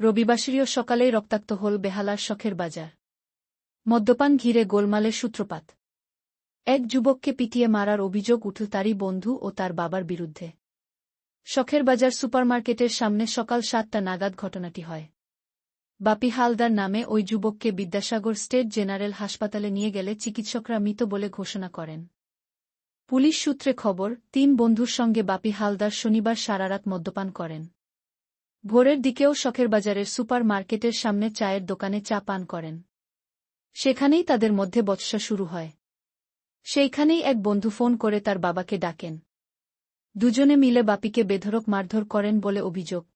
রবিবাসরীয় সকালেই রক্তাক্ত হল বেহালার শখের বাজার। মদ্যপান ঘিরে গোলমালের সূত্রপাত। এক যুবককে পিটিয়ে মারার অভিযোগ উঠল তারই বন্ধু ও তার বাবার বিরুদ্ধে। শখের বাজার সুপারমার্কেটের সামনে সকাল সাতটা নাগাদ ঘটনাটি হয়। বাপি হালদার নামে ওই যুবককে বিদ্যাসাগর স্টেট জেনারেল হাসপাতালে নিয়ে গেলে চিকিৎসকরা মৃত বলে ঘোষণা করেন। পুলিশ সূত্রে খবর, তিন বন্ধুর সঙ্গে বাপি হালদার শনিবার সারারাত মদ্যপান করেন। ভোরের দিকেও শখের বাজারের সুপার মার্কেটের সামনে চায়ের দোকানে চা পান করেন। সেখানেই তাদের মধ্যে বৎসা শুরু হয়। সেইখানেই এক বন্ধু ফোন করে তার বাবাকে ডাকেন। দুজনে মিলে বাপিকে বেধরক মারধর করেন বলে অভিযোগ।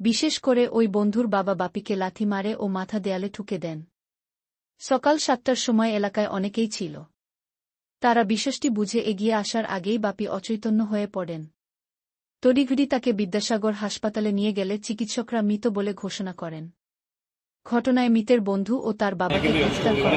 বিশেষ করে ওই বন্ধুর বাবা বাপিকে লাথি মারে ও মাথা দেয়ালে ঠুকে দেন। সকাল সাতটার সময় এলাকায় অনেকেই ছিল। তারা বিশেষটি বুঝে এগিয়ে আসার আগেই বাপি অচৈতন্য হয়ে পড়েন। তড়িঘড়ি তাকে বিদ্যাসাগর হাসপাতালে নিয়ে গেলে চিকিৎসকরা মৃত বলে ঘোষণা করেন। ঘটনায় মৃতের বন্ধু ও তার বাবাকে গ্রেফতার করা